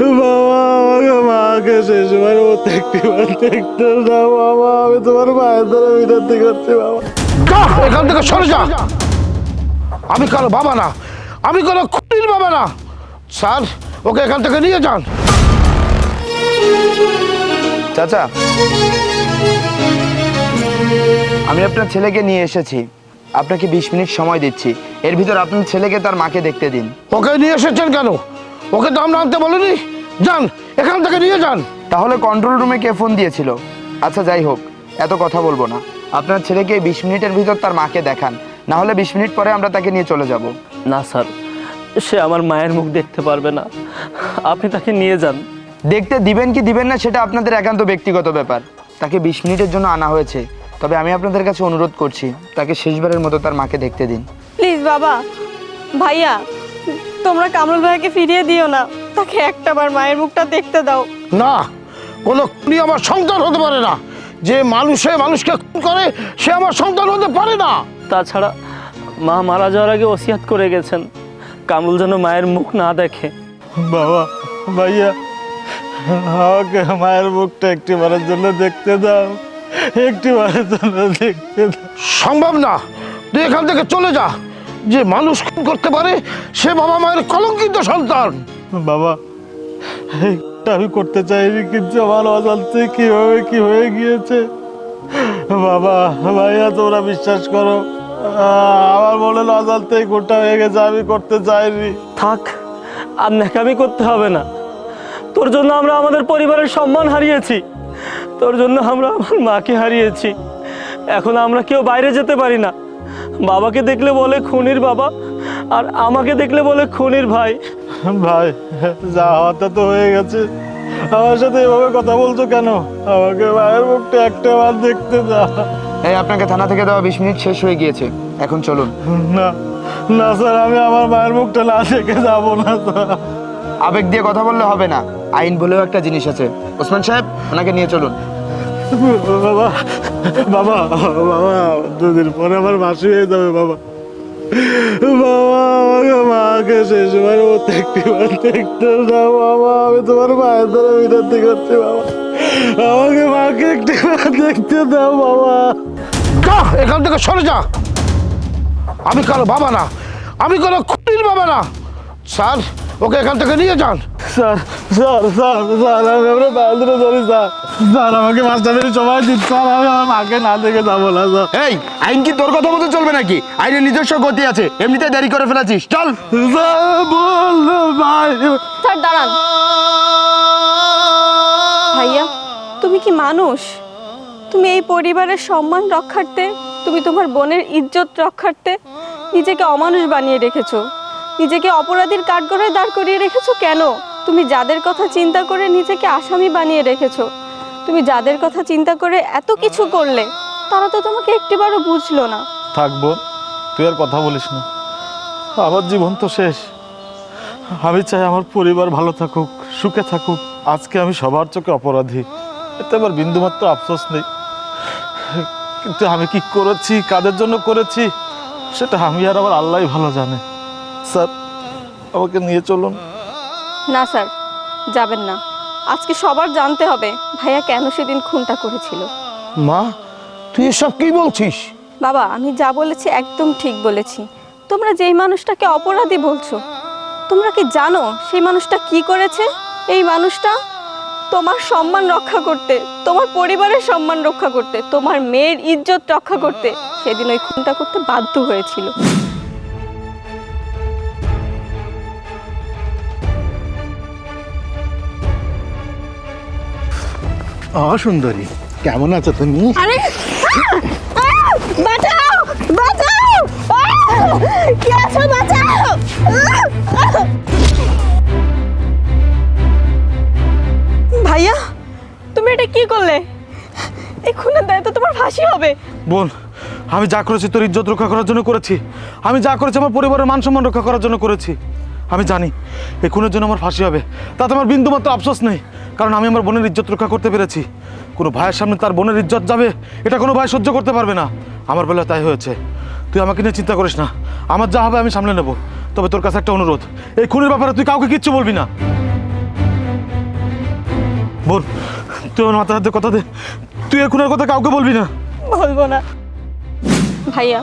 বাবা আমাকে মাকে শেষবার একটিবার দেখতে দাও বাবা আমি তোমার মায়ের দ্বারা বিনতি করছি বাবা। যা এখান থেকে সরে যা। আমি কারও বাবা না আমি কোনো খুনির বাবা না। স্যার ওকে এখান থেকে নিয়ে যান। চাচা আমি আপনার ছেলেকে নিয়ে এসেছি। আপনাকে বিশ মিনিট সময় দিচ্ছি। এর ভিতর আপনার ছেলেকে তার মাকে দেখতে দিন। ওকে নিয়ে এসেছেন কেন? ওকে তো আমরা আনতে বলিনি? যান এখান থেকে নিয়ে যান। তাহলে কন্ট্রোল রুমে কে ফোন দিয়েছিল? আচ্ছা যাই হোক এত কথা বলব না। আপনার ছেলেকে বিশ মিনিটের ভিতর তার মাকে দেখান না হলে বিশ মিনিট পরে আমরা তাকে নিয়ে চলে যাব। না স্যার সে আমার মায়ের মুখ দেখতে পারবে না। আপনি তাকে নিয়ে যান। দেখতে দিবেন কি দিবেন না সেটা আপনাদের একান্ত ব্যক্তিগত ব্যাপার। তাকে বিশ মিনিটের জন্য আনা হয়েছে। তবে আমি আপনাদের কাছে অনুরোধ করছি তাকে শেষবারের মতো তার মাকে দেখতে দিন। প্লিজ বাবা। ভাইয়া তোমরা কামরুল ভাইকে ফিরিয়ে দিও না। তাকে একটাবার মায়ের মুখটা দেখতে দাও। না কোনো খুনি আমার সন্তান হতে পারে না। যে মানুষে মানুষকে খুন করে সে আমার সন্তান হতে পারে না। তাছাড়া মা মারা যাওয়ার আগে ওসিয়াত করে গেছেন। কামরুল যেন মায়ের মুখ না দেখে। বাবা ভাইয়া আমাকে মায়ের মুখটা একটিবারের জন্য দেখতে দাও। একটিবারের জন্য দেখতে দাও। সম্ভব না। তুই এখান থেকে চলে যা। যে মানুষ খুন করতে পারে সে বাবা মায়ের কলঙ্কিত সন্তান। বাবা আমি করতে চাইনি কিন্তু আমার অজান্তে কীভাবে কি হয়ে গিয়েছে? বাবা ভাইয়া তোমরা বিশ্বাস করো আমার মনে অজান্তেই কোনটা হয়ে গেছে আমি করতে চাইনি। থাক আর ন্যাকামি করতে হবে না। তোর জন্য আমরা আমাদের পরিবারের সম্মান হারিয়েছি। তোর জন্য আমরা আমার মাকে হারিয়েছি। এখন আমরা কেউ বাইরে যেতে পারি না। বাবাকে দেখলে বলে খুনির বাবা আর আমাকে দেখলে বলে খুনির ভাই। ভাই যা হওয়াটা তো হয়ে গেছে। আমার সাথে এভাবে কথা বলছো কেন? আমাকে মায়ের মুখটা একটা বার দেখতে দাও। এই আপনাকে থানা থেকে দেওয়া বিশ মিনিট শেষ হয়ে গিয়েছে। এখন চলুন। না না স্যার আমি আমার মায়ের মুখটা না দেখে যাব না স্যার। আবেগ দিয়ে কথা বললে হবে না। আইন বলেও একটা জিনিস আছে। ওসমান সাহেব ওনাকে নিয়ে চলুন। বাবা বাবা বাবা দুদিন পরে আমার মাসি হয়ে যাবে বাবা। বাবা আমাকে মাকে শেষবার মতো একটিবার দেখতে দাও বাবা আমি তোমার মায়ের দ্বারা বিনতি করছি বাবা। আমাকে মাকে একটিবার দেখতে দাও বাবা। যা এখান থেকে সরে যা। আমি কারও বাবা না আমি কোনো খুনির বাবা না। স্যার ওকে এখান থেকে নিয়ে যান। স্যার স্যার স্যার স্যার আমি আপনার পায়ে ধরি স্যার। স্যার আমাকে মাস্টারের সময় দিন। স্যার আমি আমার মাকে না দেখে যাব না স্যার। এই আইন কি তোর কথা মতো চলবে নাকি? আইনের নিজস্ব গতি আছে এমনিতে দেরি করে ফেলেছিস। চল। স্যার বল ভাই। স্যার দাঁড়ান। ভাইয়া তুমি কি মানুষ? তুমি এই পরিবারের সম্মান রক্ষার্থে তুমি তোমার বোনের ইজ্জত রক্ষার্থে নিজেকে অমানুষ বানিয়ে রেখেছো। নিজেকে অপরাধীর কাঠগড়ায় দাঁড় করিয়ে রেখেছো কেন? তুমি যাদের কথা চিন্তা করে নিজেকে আসামি বানিয়ে রেখেছো, তুমি যাদের কথা চিন্তা করে এত কিছু করলে, তারা তো তোমাকে একটিবারও বুঝলো না। থাকব, তুই আর কথা বলিস না। আমার জীবন তো শেষ। আমি চাই আমার পরিবার ভালো থাকুক, সুখে থাকুক। আজকে আমি সবার চোখে অপরাধী। এতে আমার বিন্দুমাত্র আফসোস নেই। কিন্তু আমি কি করেছি, কাদের জন্য করেছি, সেটা আমি আর আমার আল্লাহই ভালো জানে। স্যার, আমাকে নিয়ে চলুন। না স্যার যাবেন না। আজকে সবার জানতে হবে ভাইয়া কেন সেদিন খুনটা করেছিল। মা তুই এসব কি বলছিস? বাবা আমি যা বলেছি একদম ঠিক বলেছি। তোমরা যেই মানুষটাকে অপরাধী বলছো তোমরা কি জানো সেই মানুষটা কি করেছে? এই মানুষটা তোমার সম্মান রক্ষা করতে তোমার পরিবারের সম্মান রক্ষা করতে তোমার মেয়ের ইজ্জত রক্ষা করতে সেদিন ওই খুনটা করতে বাধ্য হয়েছিল। সুন্দরী কেমন আছো তুমি? আরে বাঁচাও! বাঁচাও! কি আছো? বাঁচাও! ভাইয়া তুমি এটা কি করলে? এই খুনের দায় তো তোমার ফাঁসি হবে। বোন আমি যা করেছি তোর ইজ্জত রক্ষা করার জন্য করেছি। আমি যা করেছি আমার পরিবারের মান সম্মান রক্ষা করার জন্য করেছি। আমি জানি, এই খুনের জন্য আমার ফাঁসি হবে। তাতে আমার বিন্দুমাত্র আফসোস নেই, কারণ আমি আমার বোনের ইজ্জত রক্ষা করতে পেরেছি। কোনো ভাইয়ের সামনে তার বোনের ইজ্জত যাবে, এটা কোনো ভাই সহ্য করতে পারবে না। আমার বেলা তাই হয়েছে। তুই আমাকে নিয়ে চিন্তা করিস না। আমার যা হবে আমি সামলে নেব। তবে তোর কাছে একটা অনুরোধ, এই খুনের ব্যাপারে তুই কাউকে কিচ্ছু বলবি না। বল তুই আমার মাথার হাতে কথা দে। তুই এই আর কথা কাউকে বলবি না। বলব না। ভাইয়া,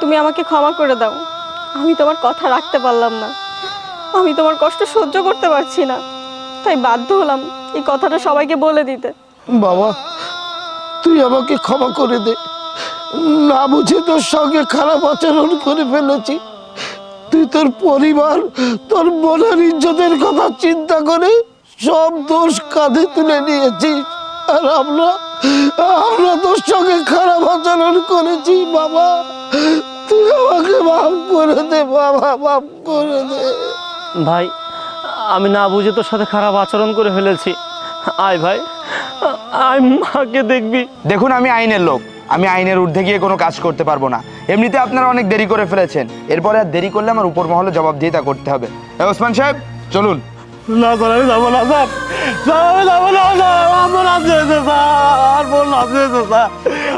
তুমি আমাকে ক্ষমা করে দাও। আমি তোমার কথা রাখতে পারলাম না। আমি তোমার কষ্ট সহ্য করতে পারছি না। তাই বাধ্য হলাম এই কথাটা সবাইকে বলে দিতে। বাবা, তুই আমাকে ক্ষমা করে দে। না বুঝে তোর সঙ্গে খারাপ আচরণ করে ফেলেছি। তুই তোর পরিবার, তোর বোনের ইজ্জতের কথা চিন্তা করে সব দোষ কাঁধে তুলে নিয়েছিস। আর আমরা আমরা তোর সঙ্গে খারাপ আচরণ করেছি, বাবা। তুই আমাকে মাফ করে দে, বাবা, মাফ করে দে। ভাই আমি না বুঝে তোর সাথে খারাপ আচরণ করে ফেলেছি। আয় ভাই আয় মাকে দেখবি। দেখুন আমি আইনের লোক। আমি আইনের ঊর্ধ্বে গিয়ে কোনো কাজ করতে পারব না। এমনিতে আপনারা অনেক দেরি করে ফেলেছেন। এরপরে আর দেরি করলে আমার উপর মহলে জবাবদিহিতা করতে হবে। ওসমান সাহেব চলুন। না স্যার আমি যাব না স্যার। স্যার আমি যাব না স্যার। আমার রাজি হয়েছে স্যার আর বোন রাজি হয়েছে স্যার।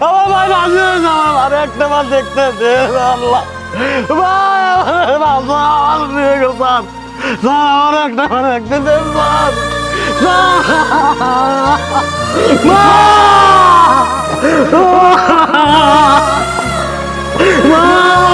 আমার ভাই রাজি হয়েছে আমার আর একটা বার দেখতে দে আল্লাহ। ভাই আমার নিয়ে গেল স্যার। স্যার আমার একটা বার দেখতে দে স্যার স্যার মা! মা!